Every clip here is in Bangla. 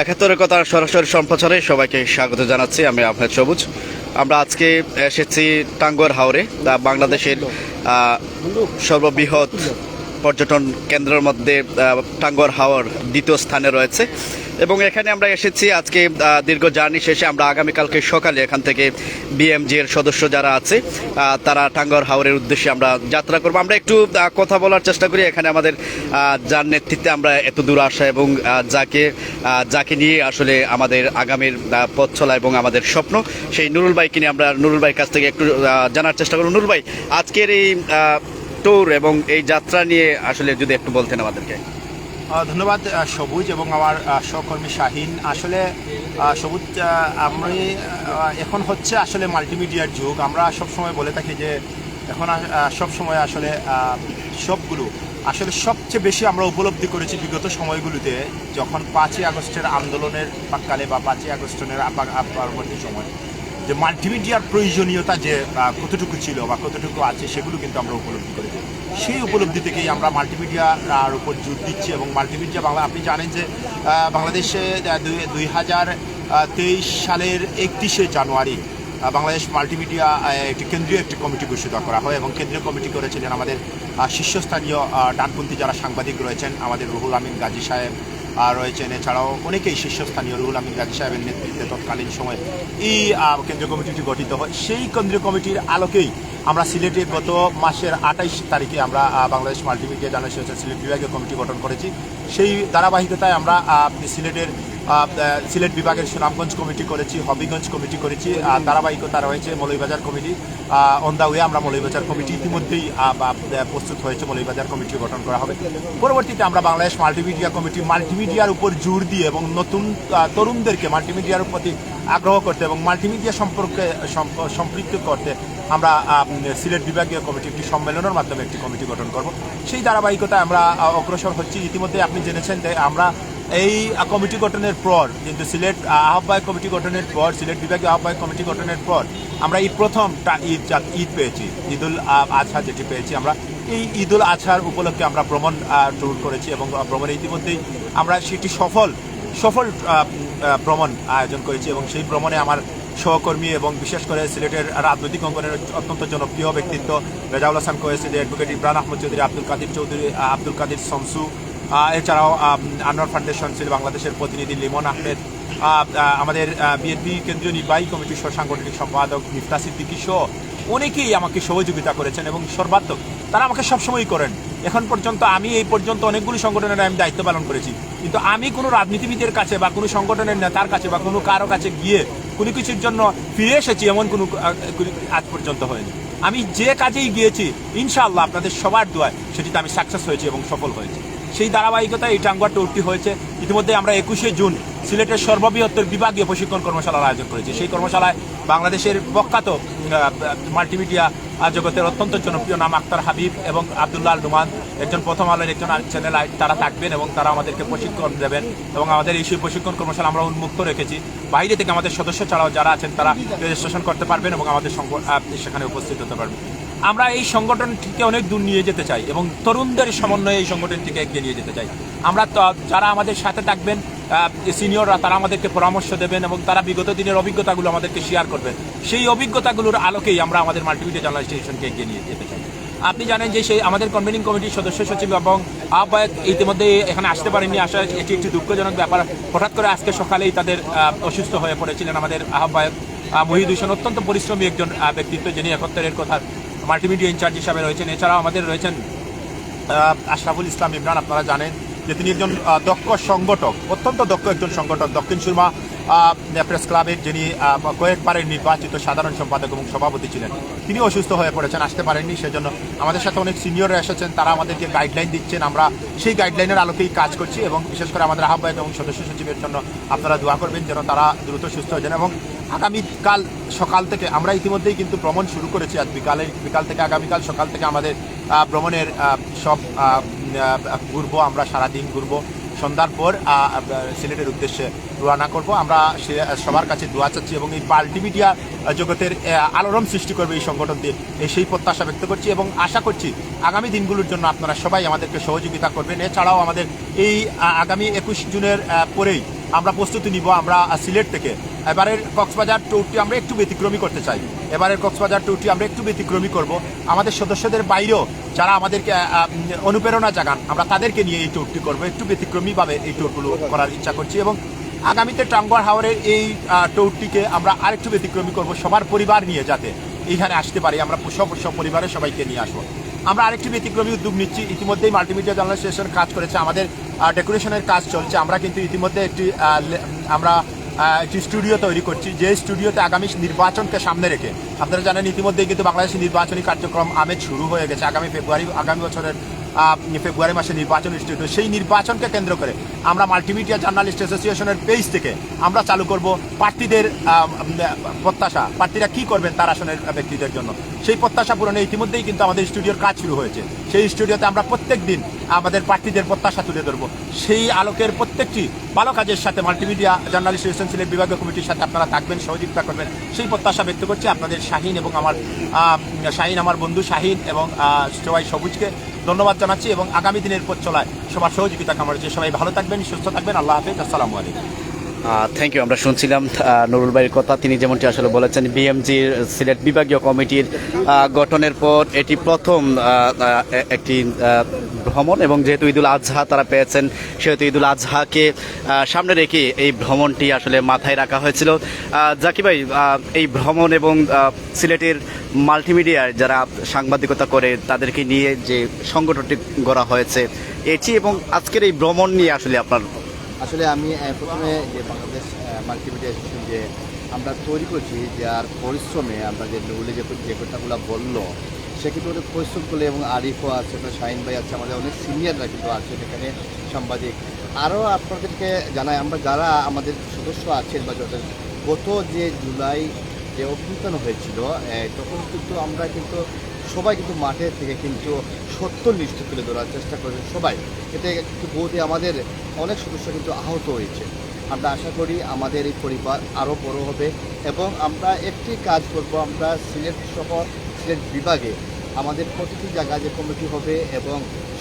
একাত্তরের কথা সরাসরি সম্প্রচারে সবাইকে স্বাগত জানাচ্ছি, আমি আহমেদ সবুজ। আমরা আজকে এসেছি টাঙ্গর হাওরে বাংলাদেশের সর্ববৃহৎ পর্যটন কেন্দ্রের মধ্যে টাঙ্গর হাওর দ্বিতীয় স্থানে রয়েছে। এবং এখানে আমরা এসেছি আজকে দীর্ঘ জার্নি শেষে। আমরা আগামীকালকে সকালে এখান থেকে বিএমজি এর সদস্য যারা আছে তারা টাঙ্গর হাওরের উদ্দেশ্যে আমরা যাত্রা করব। আমরা একটু কথা বলার চেষ্টা করি এখানে আমাদের যার নেতৃত্বে আমরা এত দূর আসা এবং যাকে যাকে নিয়ে আসলে আমাদের আগামীর পথ চলা এবং আমাদের স্বপ্ন। সেই নুরুল ভাইকে নিয়ে আমরা, নুরুল ভাইয়ের কাছ থেকে একটু জানার চেষ্টা করব। নুরুল ভাই, আজকের এই ট্যুর এবং এই যাত্রা নিয়ে আসলে যদি একটু বলতেন আমাদেরকে। ধন্যবাদ সবুজ এবং আমার সহকর্মী শাহিন। আসলে সবুজ আমি এখন হচ্ছে আসলে মাল্টিমিডিয়ার যুগ। আমরা সবসময় বলে থাকি যে, এখন সব সময় আসলে সবগুলো, আসলে সবচেয়ে বেশি আমরা উপলব্ধি করেছি বিগত সময়গুলোতে, যখন পাঁচই আগস্টের আন্দোলনের কালে বা পাঁচই আগস্টের পরবর্তী সময়। যে মাল্টিমিডিয়ার প্রয়োজনীয়তা যে কতটুকু ছিল বা কতটুকু আছে সেগুলো কিন্তু আমরা উপলব্ধি করেছি সেই উপলব্ধি থেকেই আমরা মাল্টিমিডিয়ার উপর জোর দিচ্ছি এবং মাল্টিমিডিয়া বাংলা, আপনি জানেন যে বাংলাদেশে দুই- হাজার তেইশ সালের একত্রিশে জানুয়ারি বাংলাদেশ মাল্টিমিডিয়া একটি কেন্দ্রীয় একটি কমিটি ঘোষিত করা হয় এবং কেন্দ্রীয় কমিটি করেছিলেন আমাদের শীর্ষস্থানীয় ডানপন্থী যারা সাংবাদিক রয়েছেন, আমাদের রুহুল আমিন গাজী সাহেব রয়েছেন এছাড়াও অনেকেই শীর্ষস্থানীয় রুহুল আমিন গাজী সাহেবের নেতৃত্বে তৎকালীন সময়ে এই কেন্দ্রীয় কমিটিটি গঠিত হয়। সেই কেন্দ্রীয় কমিটির আলোকেই আমরা সিলেটে গত মাসের আঠাইশ তারিখে আমরা বাংলাদেশ মাল্টিমিডিয়া হচ্ছে সিলেট বিভাগীয় কমিটি গঠন করেছি। সেই ধারাবাহিকতায় আমরা সিলেটের সিলেট বিভাগের সুনামগঞ্জ কমিটি করেছি, হবিগঞ্জ কমিটি করেছি ধারাবাহিকতা রয়েছে Moulvibazar committee on the way আমরা মৌলভীবাজার কমিটি ইতিমধ্যেই প্রস্তুত হয়েছে মৌলভীবাজার কমিটি গঠন করা হবে। পরবর্তীতে আমরা বাংলাদেশ মাল্টিমিডিয়া কমিটি, মাল্টিমিডিয়ার উপর জোর দিয়ে এবং নতুন তরুণদেরকে মাল্টিমিডিয়ার প্রতি আগ্রহ করতে এবং মাল্টিমিডিয়া সম্পর্কে সম্পৃক্ত করতে আমরা সিলেট বিভাগীয় কমিটি একটি সম্মেলনের মাধ্যমে একটি কমিটি গঠন করব। সেই ধারাবাহিকতায় আমরা অগ্রসর হচ্ছি। ইতিমধ্যে আপনি জেনেছেন যে আমরা এই কমিটি গঠনের পর কিন্তু সিলেট আহ্বায়ক কমিটি গঠনের পর, সিলেট বিভাগীয় আহ্বায়ক কমিটি গঠনের পর, আমরা এই প্রথম ঈদ ঈদ পেয়েছি ঈদুল আজহা যেটি পেয়েছি আমরা। এই ঈদুল আজহার উপলক্ষে আমরা ভ্রমণ ট্যুর করেছি এবং ভ্রমণে ইতিমধ্যেই আমরা সেটি সফল সফল ভ্রমণ আয়োজন করেছি এবং সেই ভ্রমণে আমার সহকর্মী এবং বিশেষ করে সিলেটের রাজনৈতিক অঙ্গনের অত্যন্ত জনপ্রিয় ব্যক্তিত্ব রেজাউল হাসান কোয়েসিদি অ্যাডভোকেট ইমরান আহমদ চৌধুরী, আব্দুল কাদির চৌধুরী আব্দুল কাদির শমসু এছাড়াও আনোয়ার ফাউন্ডেশন ছিল বাংলাদেশের প্রতিনিধি লিমন আহমেদ আহ, আহ, আমাদের বিএনপি কেন্দ্রীয় নির্বাহী কমিটির সাংগঠনিক সম্পাদক মিফতা সিদ্দিকী সহ অনেকেই আমাকে সহযোগিতা করেছেন এবং সর্বাত্মক তারা আমাকে সবসময়ই করেন। এখন পর্যন্ত আমি এই পর্যন্ত অনেকগুলি সংগঠনের আমি দায়িত্ব পালন করেছি। কিন্তু আমি কোনো রাজনীতিবিদের কাছে বা কোনো সংগঠনের নেতার কাছে বা কোনো কারও কাছে গিয়ে কোনো কিছুর জন্য ফিরে এসেছি এমন কোনো- আজ পর্যন্ত হয়নি। আমি যে কাজেই গিয়েছি ইনশাআল্লাহ আপনাদের সবার দোয়ায় সেটিতে আমি সাকসেস হয়েছি এবং সফল হয়েছি। সেই ধারাবাহিকতায় এই টাঙ্গুয়া ট্যুরটি হয়েছে। ইতিমধ্যে আমরা একুশে জুন সিলেটের সর্ববৃহত্তর বিভাগীয় প্রশিক্ষণ কর্মশালার আয়োজন করেছি। সেই কর্মশালায় বাংলাদেশের প্রখ্যাত মাল্টিমিডিয়া জগতের অত্যন্ত জনপ্রিয় নাম আক্তার হাবিব এবং আবদুল্লাহ নুমান একজন প্রথম আলোর একজন চ্যানেল তারা থাকবেন এবং তারা আমাদেরকে প্রশিক্ষণ দেবেন এবং আমাদের এই সেই প্রশিক্ষণ কর্মশালা আমরা উন্মুক্ত রেখেছি। বাইরে থেকে আমাদের সদস্য ছাড়াও যারা আছেন, তারা রেজিস্ট্রেশন করতে পারবেন এবং আমাদের সেখানে উপস্থিত হতে পারবেন। আমরা এই সংগঠনটিকে অনেক দূর নিয়ে যেতে চাই এবং তরুণদের সমন্বয়ে এই সংগঠনটিকে এগিয়ে নিয়ে যেতে চাই। আমরা যারা আমাদের সাথে থাকবেন সিনিয়ররা তারা আমাদেরকে পরামর্শ দেবেন এবং তারা বিগত দিনের অভিজ্ঞতাগুলো আমাদেরকে শেয়ার করবেন। সেই অভিজ্ঞতাগুলোর আলোকেই আমরা আমাদের মাল্টিমিডিয়া জার্নালিস্ট স্টেশনকে এগিয়ে নিয়ে যেতে চাই। আপনি জানেন যে সেই আমাদের কনভেনিং কমিটির সদস্য সচিব এবং আহ্বায়ক ইতিমধ্যে এখানে আসতে পারেননি। আসা এটি একটি দুঃখজনক ব্যাপার। হঠাৎ করে আজকে সকালেই তাদের অসুস্থ হয়ে পড়েছিলেন আমাদের আহ্বায়ক মহিদূষণ অত্যন্ত পরিশ্রমী একজন ব্যক্তিত্ব যিনি একত্তরের কথা মাল্টিমিডিয়া ইনচার্জ হিসাবে রয়েছেন। এছাড়াও আমাদের রয়েছেন আশরাফুল ইসলাম ইমরান, আপনারা জানেন যে তিনি একজন দক্ষ সংগঠক, অত্যন্ত দক্ষ একজন সংগঠক, দক্ষিণ সুরমা প্রেস ক্লাবের যিনি কয়েকবারের নির্বাচিত সাধারণ সম্পাদক এবং সভাপতি ছিলেন। তিনি অসুস্থ হয়ে পড়েছেন, আসতে পারেননি, সেজন্য আমাদের সাথে অনেক সিনিয়ররা এসেছেন, তারা আমাদেরকে গাইডলাইন দিচ্ছেন। আমরা সেই গাইডলাইনের আলোকেই কাজ করছি এবং বিশেষ করে আমাদের আহ্বায়ক এবং সদস্য সচিবের জন্য আপনারা দোয়া করবেন যেন তারা দ্রুত সুস্থ হয়ে যান এবং আগামীকাল সকাল থেকে, আমরা ইতিমধ্যেই কিন্তু ভ্রমণ শুরু করেছি আজ বিকালে, বিকাল থেকে আগামীকাল সকাল থেকে আমাদের ভ্রমণের সব ঘুরবো, আমরা সারাদিন ঘুরবো। সন্ধ্যার পর সিলেটের উদ্দেশ্যে রওনা করব। আমরা সে- সবার কাছে দোয়া চাচ্ছি এবং এই মাল্টিমিডিয়া জগতের আলোড়ন সৃষ্টি করবে এই সংগঠন দিয়ে। সেই প্রত্যাশা ব্যক্ত করছি এবং আশা করছি আগামী দিনগুলোর জন্য আপনারা সবাই আমাদেরকে সহযোগিতা করবেন। এছাড়াও আমাদের এই আগামী একুশ জুনের পরেই আমরা প্রস্তুতি নিব আমরা সিলেট থেকে। এবারের কক্সবাজার ট্যুরটি আমরা একটু ব্যতিক্রমী করতে চাই। এবারের কক্সবাজার ট্যুরটি আমরা একটু ব্যতিক্রমী করব। আমাদের সদস্যদের বাইরেও যারা আমাদেরকে অনুপ্রেরণা জাগান, আমরা তাদেরকে নিয়ে এই ট্যুরটি করব। একটু ব্যতিক্রমীভাবে এই ট্যুরগুলো করার ইচ্ছা করছি এবং আগামীতে টাঙ্গুয়ার হাওরের এই ট্যুরটিকে আমরা আরেকটু ব্যতিক্রমী করব সবার পরিবার নিয়ে যাতে এইখানে আসতে পারি। আমরা সব পরিবারের সবাইকে নিয়ে আসব। আমরা আরেকটি ব্যতিক্রমী উদ্যোগ নিচ্ছি। ইতিমধ্যেই মাল্টিমিডিয়া জার্নালাইজেশন কাজ করেছে, আমাদের ডেকোরেশনের কাজ চলছে। আমরা কিন্তু ইতিমধ্যে একটি আমরা একটি স্টুডিও তৈরি করছি, যে স্টুডিওতে আগামী নির্বাচনকে সামনে রেখে। আপনারা জানেন, ইতিমধ্যেই কিন্তু বাংলাদেশের নির্বাচনী কার্যক্রম আমেজ শুরু হয়ে গেছে। আগামী ফেব্রুয়ারি, আগামী বছরের ফেব্রুয়ারি মাসে নির্বাচন অনুষ্ঠিত সেই নির্বাচনকে কেন্দ্র করে আমরা মাল্টিমিডিয়া জার্নালিস্ট অ্যাসোসিয়েশনের পেজ থেকে আমরা চালু করব প্রার্থীদের প্রত্যাশা। প্রার্থীরা কি করবেন তার আসনের ব্যক্তিদের জন্য। সেই প্রত্যাশা পূরণে ইতিমধ্যেই কিন্তু আমাদের স্টুডিওর কাজ শুরু হয়েছে। সেই স্টুডিওতে আমরা প্রত্যেক দিন আমাদের প্রার্থীদের প্রত্যাশা তুলে ধরবো। সেই আলোকের প্রত্যেকটি ভালো কাজের সাথে মাল্টিমিডিয়া জার্নালিস্ট অ্যাসোসিয়েশন বিভাগীয় কমিটির সাথে আপনারা থাকবেন, সহযোগিতা করবেন। সেই প্রত্যাশা ব্যক্ত করছি আপনাদের শাহিন এবং আমার শাহিন আমার বন্ধু শাহিন এবং সবাই সবুজকে ধন্যবাদ জানাচ্ছি এবং আগামী দিনের পথ চলায় সবার সহযোগিতা কামনা করছি। সবাই ভালো থাকবেন, সুস্থ থাকবেন। আল্লাহ হাফিজ। আসসালামু আলাইকুম। থ্যাংক ইউ আমরা শুনছিলাম নুরুল ভাইয়ের কথা। তিনি যেমনটি আসলে বলেছেন, বিএমজির সিলেট বিভাগীয় কমিটির গঠনের পর এটি প্রথম একটি ভ্রমণ এবং যেহেতু ঈদুল আজহা তারা পেয়েছেন, সেহেতু ঈদুল আজহাকে সামনে রেখে এই ভ্রমণটি আসলে মাথায় রাখা হয়েছিল। জাকি ভাই এই ভ্রমণ এবং সিলেটের মাল্টিমিডিয়ায় যারা সাংবাদিকতা করে তাদেরকে নিয়ে যে সংগঠনটি গড়া হয়েছে, এটি এবং আজকের এই ভ্রমণ নিয়ে আসলে আপনার আসলে আমি প্রথমে যে বাংলাদেশ মাল্টিমিডিয়া অ্যাসোসিয়েশন যে আমরা তৈরি করছি যার পরিশ্রমে আমরা যে নুরুলে যে যে কথাগুলো বলল, সে কিন্তু অনেক পরিশ্রম করলে এবং আরিফও আছে, আপনার শাহিন ভাই আছে, আমাদের অনেক সিনিয়ররা কিন্তু আছে এখানে সাংবাদিক। আরও আপনাদেরকে জানাই, আমরা যারা আমাদের সদস্য আছেন বা যাদের গত যে জুলাই যে অভ্যুত্থান হয়েছিল তখন কিন্তু আমরা কিন্তু সবাই কিন্তু মাঠে থেকে কিন্তু সত্য নিষ্ঠ তুলে ধরার চেষ্টা করেছে সবাই। এতে কিন্তু বহুতে আমাদের অনেক সদস্য কিন্তু আহত হয়েছে। আমরা আশা করি আমাদের এই পরিবার আরও বড় হবে এবং আমরা একটি কাজ করব, আমরা সিলেট সহ সিলেট বিভাগে আমাদের প্রতিটি জায়গায় যে কমিটি হবে এবং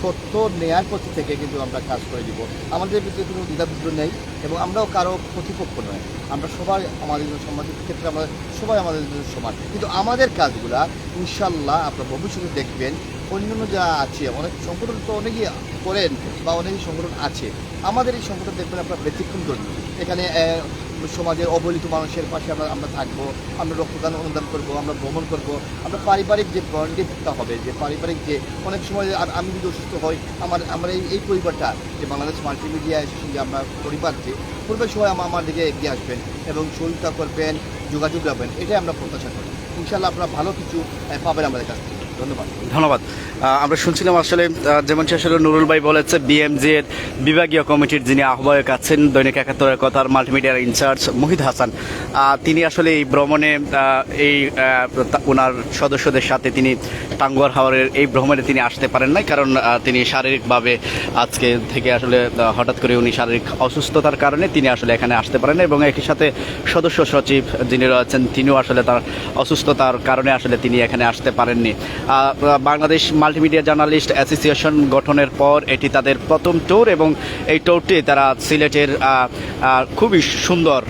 সত্য নেয়ার প্রতি থেকে কিন্তু আমরা কাজ করে দিব। আমাদের ভিতরে কোনো দ্বিধাবিদ্র নেই এবং আমরাও কারও প্রতিপক্ষ নয়। আমরা সবাই আমাদের জন্য সামাজিক ক্ষেত্রে আমরা সবাই আমাদের জন্য সমান। কিন্তু আমাদের কাজগুলা ইনশাল্লাহ আপনার ভবিষ্যতে দেখবেন অন্যান্য যা আছে, অনেক সংগঠন তো অনেকেই করেন বা অনেকই সংগঠন আছে। আমাদের এই সংগঠন দেখবেন আপনার ব্যতিক্রম ধর্মী। এখানে সমাজের অবহেলিত মানুষের পাশে আমরা আমরা থাকব, আমরা রক্তদান, অনুদান করব, আমরা ভ্রমণ করব, আমরা পারিবারিক যে বন্ডিংটা হবে, যে পারিবারিক যে অনেক সময় আ- আমি যদি অসুস্থ হই, আমার আমার এই এই পরিবারটা, যে বাংলাদেশ মাল্টিমিডিয়া অ্যাসোসিয়েশন যে আমরা পরিবার যে, পরিবার সবাই আমার আমার দিকে এগিয়ে আসবেন এবং সহযোগিতা করবেন, যোগাযোগ রাখবেন, এটাই আমরা প্রত্যাশা করি। ইনশাল্লাহ আপনারা ভালো কিছু পাবেন আমাদের কাছ থেকে। ধন্যবাদ। ধন্যবাদ। আমরা শুনছিলাম আসলে যেমন আসলে নুরুল ভাই বলেছে বিএমজি এর বিভাগীয় কমিটির যিনি আহ্বায়ক আছেন, দৈনিক একাত্তরের কথার মাল্টিমিডিয়ার ইনচার্জ মুহিদ হাসান তিনি আসলে এই ভ্রমণে এই ওনার সদস্যদের সাথে তিনি টাঙ্গুয়ার হাওরের এই ভ্রমণে তিনি আসতে পারেন নাই, কারণ তিনি শারীরিকভাবে আজকে থেকে আসলে হঠাৎ করে উনি শারীরিক অসুস্থতার কারণে তিনি আসলে এখানে আসতে পারেন এবং একই সাথে সদস্য সচিব যিনি রয়েছেন, তিনিও আসলে তার অসুস্থতার কারণে আসলে তিনি এখানে আসতে পারেননি। বাংলাদেশ মাল্টিমিডিয়া জার্নালিস্ট অ্যাসোসিয়েশন গঠনের পর এটি তাদের প্রথম ট্যুর এবং এই ট্যুরটি তারা সিলেটের খুবই সুন্দর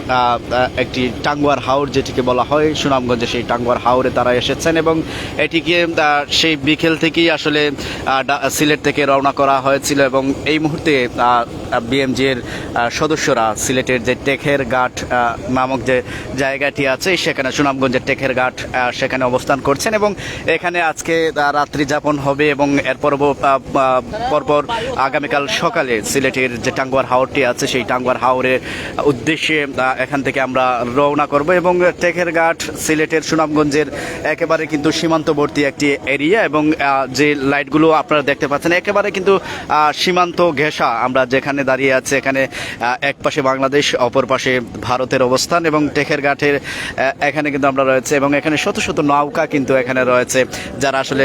একটি টাঙ্গুয়ার হাওর যেটিকে বলা হয় সুনামগঞ্জে সেই টাঙ্গুয়ার হাওরে তারা এসেছেন এবং এটিকে সেই বিকেল থেকেই আসলে সিলেট থেকে রওনা করা হয়েছিল এবং এই মুহূর্তে বিএমজি এর আহ, সদস্যরা সিলেটের যে টেকের ঘাট নামক যে জায়গাটি আছে সেখানে সুনামগঞ্জের টেকের ঘাট সেখানে অবস্থান করছেন এবং এখানে আজকে আহ, রাত্রি যাপন হবে এবং এর পর পরপর আগামীকাল সকালে সিলেটের যে টাঙ্গুয়ার হাওরটি আছে সেই টাঙ্গুয়ার হাওরের উদ্দেশ্যে এখান থেকে আমরা রওনা করব এবং টেকের ঘাট সিলেটের সুনামগঞ্জের একেবারে কিন্তু সীমান্তবর্তী একটি এরিয়া এবং যে লাইটগুলো আপনারা দেখতে পাচ্ছেন একেবারে কিন্তু সীমান্ত ঘেঁষা। আমরা যেখানে দাঁড়িয়ে আছে এখানে এক পাশে বাংলাদেশ অপর পাশে ভারতের অবস্থান এবং টেকের ঘাটের এখানে কিন্তু আমরা রয়েছে এবং এখানে শত শত নৌকা কিন্তু এখানে রয়েছে যারা আসলে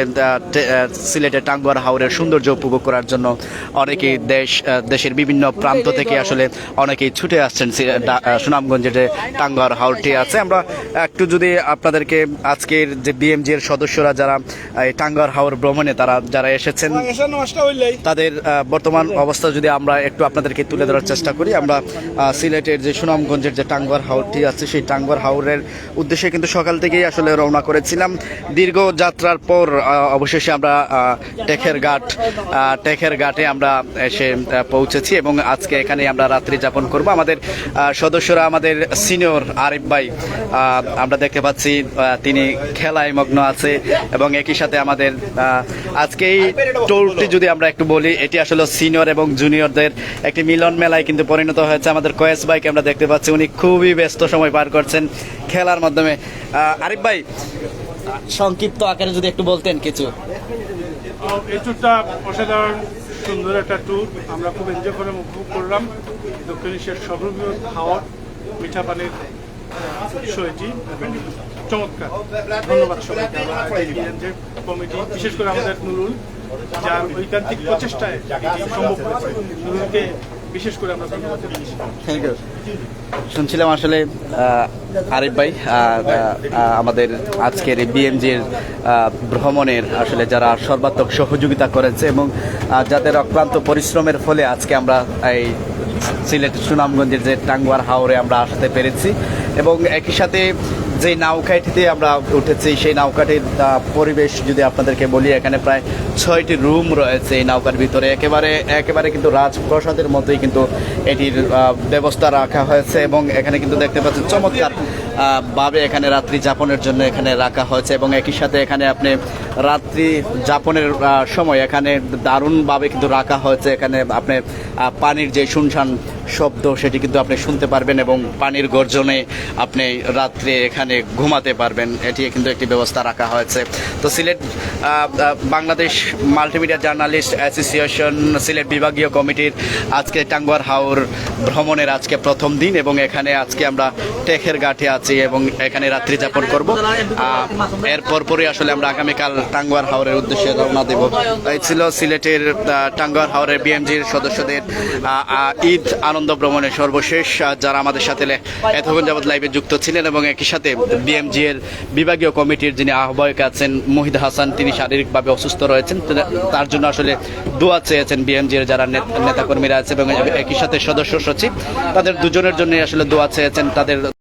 টে- আহ, সিলেটের টাঙ্গুয়ার হাওরের সৌন্দর্য উপভোগ করার জন্য অনেকেই দেশ দেশের বিভিন্ন প্রান্ত থেকে আসলে অনেকেই ছুটে আসছেন সি- ডা- আহ, সুনামগঞ্জে যে টাঙ্গার হাওরটি আছে। আমরা একটু যদি আপনাদেরকে আজকের যে বিএমজি এর সদস্যরা যারা এই টাঙ্গার হাওর ভ্রমণে তারা যারা এসেছেন তাদের বর্তমান অবস্থা যদি আমরা একটু আপনাদেরকে তুলে ধরার চেষ্টা করি আমরা সিলেটের যে সুনামগঞ্জের যে টাঙ্গার হাওরটি আছে সেই টাঙ্গার হাওরের উদ্দেশ্যে কিন্তু সকাল থেকেই আসলে রওনা করেছিলাম। দীর্ঘ যাত্রার পর আহ, অবশেষে আমরা টেকের ঘাট টেকের ঘাটে আমরা এসে পৌঁছেছি এবং আজকে এখানে আমরা রাত্রি যাপন করব। আমাদের সদস্যরা আমাদের সিনিয়র আরিফ ভাই আমরা দেখতে পাচ্ছি তিনি খেলায় মগ্ন আছে এবং একই সাথে আমাদের আজকে এই টোলটি যদি আমরা একটু বলি এটি আসলে সিনিয়র এবং জুনিয়রদের একটি মিলন মেলায় কিন্তু পরিণত হয়েছে। আমাদের কয়েস ভাইকে আমরা দেখতে পাচ্ছি উনি খুবই ব্যস্ত সময় পার করছেন খেলার মাধ্যমে। আরিফ ভাই সংক্ষিপ্ত আকারে যদি একটু বলতেন কিছু। এই ট্যুরটা অসাধারণ, সুন্দর একটা ট্যুর আমরা খুব এনজয় করে উপভোগ করলাম। দক্ষিণ এশিয়ার সর্ববৃহৎ হাওয়ার মিঠা পানির এবং চমৎকার। ধন্যবাদ সবাইকে। কমিটি বিশেষ করে আমাদের নুরুল, যার ঐকান্তিক প্রচেষ্টায় সম্ভব হয়েছে। নুরুলকে বিশেষ করে আমরা ধন্যবাদ থ্যাংক ইউ শুনছিলাম আসলে আরিফ ভাই আমাদের আজকের বিএমজির ভ্রমণের আসলে যারা সর্বাত্মক সহযোগিতা করেছে এবং যাদের অক্লান্ত পরিশ্রমের ফলে আজকে আমরা এই সিলেট সুনামগঞ্জের যে টাঙ্গুয়ার হাওরে আমরা আসতে পেরেছি এবং একই সাথে যে নৌকাটিতে আমরা উঠেছি, সেই নৌকাটির পরিবেশ যদি আপনাদেরকে বলি, এখানে প্রায় ছয়টি রুম রয়েছে এই নৌকার ভিতরে। একেবারে একেবারে কিন্তু রাজপ্রসাদের মতোই কিন্তু এটির ব্যবস্থা রাখা হয়েছে এবং এখানে কিন্তু দেখতে পাচ্ছেন চমৎকার ভাবে এখানে রাত্রি যাপনের জন্য এখানে রাখা হয়েছে এবং একই সাথে এখানে আপনি রাত্রি যাপনের সময় এখানে দারুণভাবে কিন্তু রাখা হয়েছে। এখানে আপনি পানির যে শুনশান শব্দ সেটি কিন্তু আপনি শুনতে পারবেন এবং পানির গর্জনে আপনি রাত্রে এখানে ঘুমাতে পারবেন। এটি কিন্তু একটি ব্যবস্থা রাখা হয়েছে। তো Sylhet Bangladesh multimedia journalist association, Sylhet বিভাগীয় কমিটির আজকে টাঙ্গুয়ার হাওর ভ্রমণের আজকে প্রথম দিন এবং এখানে আজকে আমরা টেকের ঘাটে আছি। এবং এখানে রাত্রি যাপন করব। আহ, এর পরপরই আসলে আমরা আগামীকাল টাঙ্গুয়ার হাওরের উদ্দেশ্যে রওনা দেব। এই ছিল সিলেটের টাঙ্গুয়ার হাওরের বিএমজির সদস্যদের ঈদ আনন্দ ভ্রমণের সর্বশেষ যারা আমাদের সাথে এতক্ষণ যাবৎ লাইভে যুক্ত ছিলেন এবং একই সাথে বিএমজি এর বিভাগীয় কমিটির যিনি আহ্বায়ক আছেন মুহিদ হাসান তিনি শারীরিকভাবে অসুস্থ রয়েছেন। তার জন্য আসলে দোয়া চেয়েছেন বিএমজি এর যারা নেত- নেতাকর্মীরা আছে এবং একই সাথে সদস্য সচিব তাদের দুজনের জন্য আসলে দোয়া চেয়েছেন তাদের